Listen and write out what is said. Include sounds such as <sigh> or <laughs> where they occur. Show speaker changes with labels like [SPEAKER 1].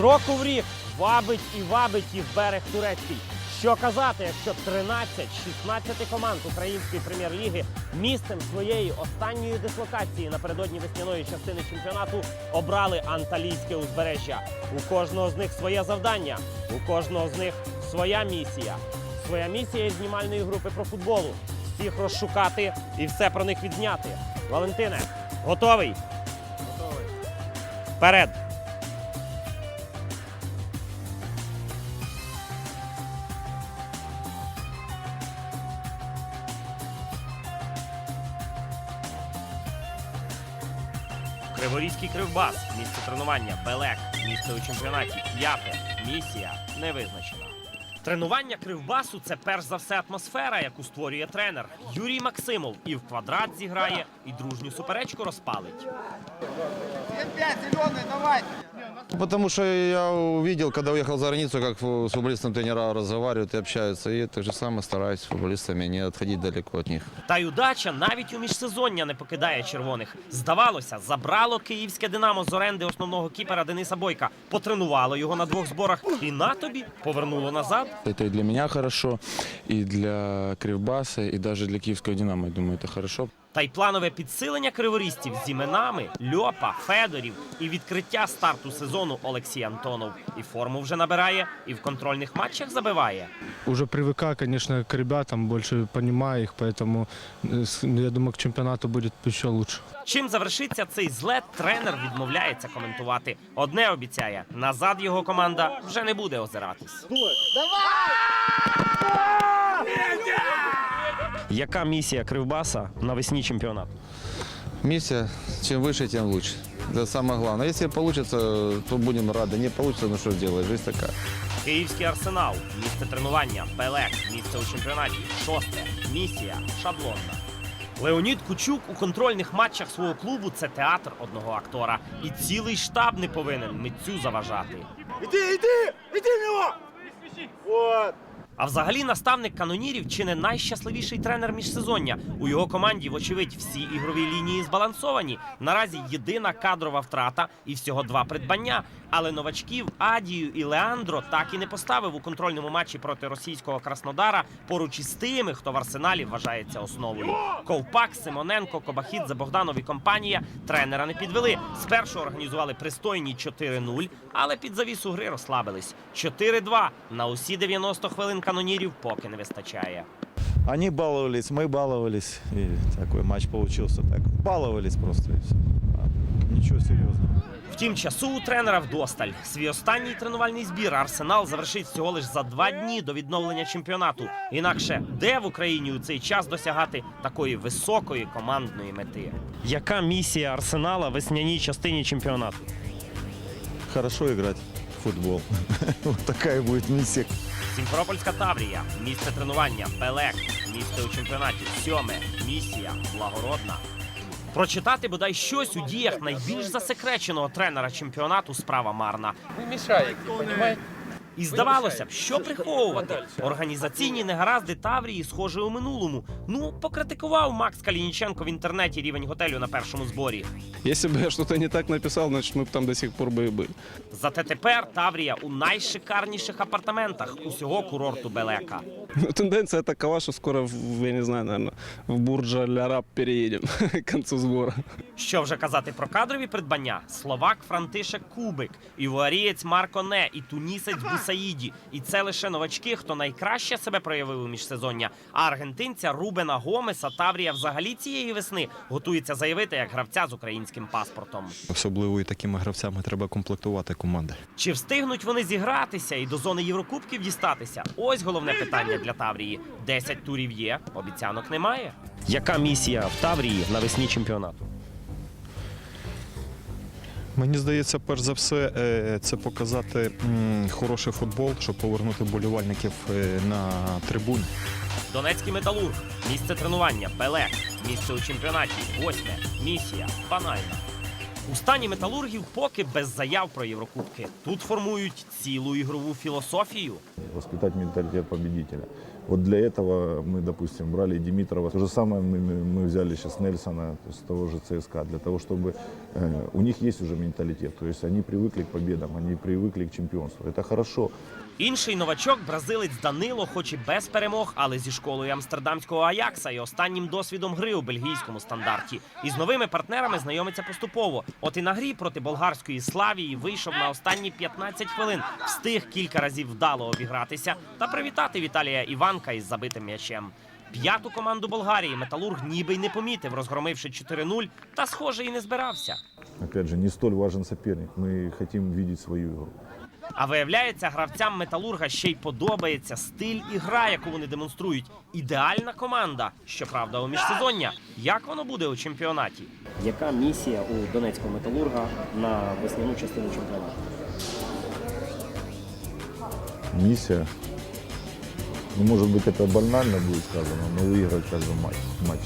[SPEAKER 1] З року в рік вабить і вабить їх берег турецький. Що казати, якщо 13-16 команд української прем'єр-ліги місцем своєї останньої дислокації напередодні весняної частини чемпіонату обрали Анталійське узбережжя. У кожного з них своє завдання, у кожного з них своя місія. Своя місія із знімальної групи про футболу. Всіх розшукати і все про них відзняти. Валентине, готовий? Готовий. Вперед! Криворізький кривбас, місце тренування, Белек, місце у чемпіонаті, п'яте, місія не визначена. Тренування кривбасу це перш за все атмосфера, яку створює тренер. Юрій Максимов і в квадрат зіграє, і дружню суперечку розпалить.
[SPEAKER 2] 5 зеленый, давайте.
[SPEAKER 3] Потому что я увидел, когда уехал за границу, как с футболистом тренера разговаривают и общаются. И так же самое стараюсь с футболистами не отходить далеко от них.
[SPEAKER 1] Та й удача навіть у міжсезоння не покидає червоних. Здавалося, забрало київське Динамо з оренди основного кіпера Дениса Бойка, потренувало його на двох зборах і на тобі повернуло назад.
[SPEAKER 4] Это и для меня хорошо, и для Кривбаса, и даже для Киевского «Динамо», я думаю, это хорошо.
[SPEAKER 1] Та й планове підсилення криворістів з іменами Льопа, Федорів і відкриття старту сезону Олексій Антонов. І форму вже набирає, і в контрольних матчах забиває.
[SPEAKER 5] Уже привыкаю, конечно, к ребятам, больше понимаю их, поэтому э, с- я думаю, к чемпионату будет еще лучше.
[SPEAKER 1] Чим завершиться цей злет, тренер відмовляється коментувати. Одне обіцяє: назад його команда вже не буде озиратись. Яка місія Кривбаса навесні чемпіонату?
[SPEAKER 3] Миссия, чем выше, тем лучше. Это самое главное. Если получится, то будем рады. Не получится, ну что сделать, жизнь такая.
[SPEAKER 1] Київський арсенал, місце тренування, Белек, місце у чемпіонаті, шосте, місія, шаблонна. Леонід Кучук у контрольних матчах свого клубу це театр одного актора. І цілий штаб не повинен митцю заважати.
[SPEAKER 2] Иди, иди, иди в него. Вот.
[SPEAKER 1] А взагалі наставник канонірів чи не найщасливіший тренер міжсезоння. У його команді, вочевидь, всі ігрові лінії збалансовані. Наразі єдина кадрова втрата і всього два придбання. Але новачків Адію і Леандро так і не поставив у контрольному матчі проти російського Краснодара поруч із тими, хто в арсеналі вважається основою. Ковпак, Симоненко, Кобахідзе, Богданов і компанія тренера не підвели. Спершу організували пристойні 4-0, але під завісу гри розслабились. 4-2 на усі 90 хвилин канонірів поки не вистачає.
[SPEAKER 6] Они баловались, мы баловались. И такой матч получился так. Баловались просто. и всё. А, Ничего серьезного.
[SPEAKER 1] Втім, часу у тренера вдосталь. Свій останній тренувальний збір Арсенал завершить всього лиш за два дні до відновлення чемпіонату. Інакше де в Україні у цей час досягати такої високої командної мети? Яка місія Арсенала в весняній частині чемпіонату?
[SPEAKER 6] Хорошо играть футбол. <laughs> Вот такая будет миссия.
[SPEAKER 1] Сімферопольська Таврія, місце тренування, Пелек, місце у чемпіонаті, сьоме, місія, благородна. Прочитати бодай щось у діях найбільш засекреченого тренера чемпіонату справа марна.
[SPEAKER 7] Вы мешаете, понимаете?
[SPEAKER 1] І здавалося б, що приховувати? Організаційні негаразди Таврії схожі у минулому. Ну, покритикував Макс Калініченко в інтернеті рівень готелю на першому зборі.
[SPEAKER 4] Если бы я что-то не так написал, значит, мы бы там до сих пор бы и были.
[SPEAKER 1] Зате тепер Таврія у найшикарніших апартаментах усього курорту Белека.
[SPEAKER 4] Ну, тенденция такова, что скоро, в, я не знаю, наверное, в Бурджа Ля переедем <laughs> к концу сбора.
[SPEAKER 1] Що вже казати про кадрові придбання? Словак Франтишек Кубик, івуарієць Марко Не і тунісець Бусаїді. І це лише новачки, хто найкраще себе проявив у міжсезоння. А аргентинця Рубена Гомеса Таврія взагалі цієї весни готується заявити як гравця з українським паспортом.
[SPEAKER 8] Особливо і такими гравцями треба комплектувати команди.
[SPEAKER 1] Чи встигнуть вони зігратися і до зони Єврокубків дістатися? Ось головне питання для Таврії. Десять турів є, обіцянок немає. Яка місія в Таврії навесні чемпіонату?
[SPEAKER 8] Мені здається, перш за все, е, це показати хороший футбол, щоб повернути болівальників е, на трибуни.
[SPEAKER 1] Донецький металург, місце тренування, пеле, місце у чемпіонаті, восьме, місія, банальна. У стані металургів поки без заяв про Єврокубки. Тут формують цілу ігрову філософію.
[SPEAKER 9] воспитать менталитет победителя. Вот для этого мы, допустим, брали Димитрова. То же самое мы, мы- мы взяли сейчас Нельсона то есть того же ЦСКА, для того, чтобы э, у них есть уже менталитет. То есть они привыкли к победам, они привыкли к чемпионству. Это хорошо.
[SPEAKER 1] Інший новачок, бразилець Данило, хоч і без перемог, але зі школою амстердамського Аякса і останнім досвідом гри у бельгійському стандарті. І з новими партнерами знайомиться поступово. От і на грі проти болгарської Славії вийшов на останні 15 хвилин, встиг кілька разів вдало обігратися та привітати Віталія Іванка із забитим м'ячем. П'яту команду Болгарії металург ніби й не помітив, розгромивши 4-0, та схоже і не збирався.
[SPEAKER 9] Опять же, не столь важен соперник. Мы хотим видеть свою игру.
[SPEAKER 1] А виявляється, гравцям металурга ще й подобається стиль і гра, яку вони демонструють. Ідеальна команда, щоправда, у міжсезоння. Як воно буде у чемпіонаті?
[SPEAKER 10] Яка місія у Донецького металурга на весняну частину чемпіонату?
[SPEAKER 9] Миссия, ну, может быть, это банально будет сказано, но выиграть каждый матч. матч.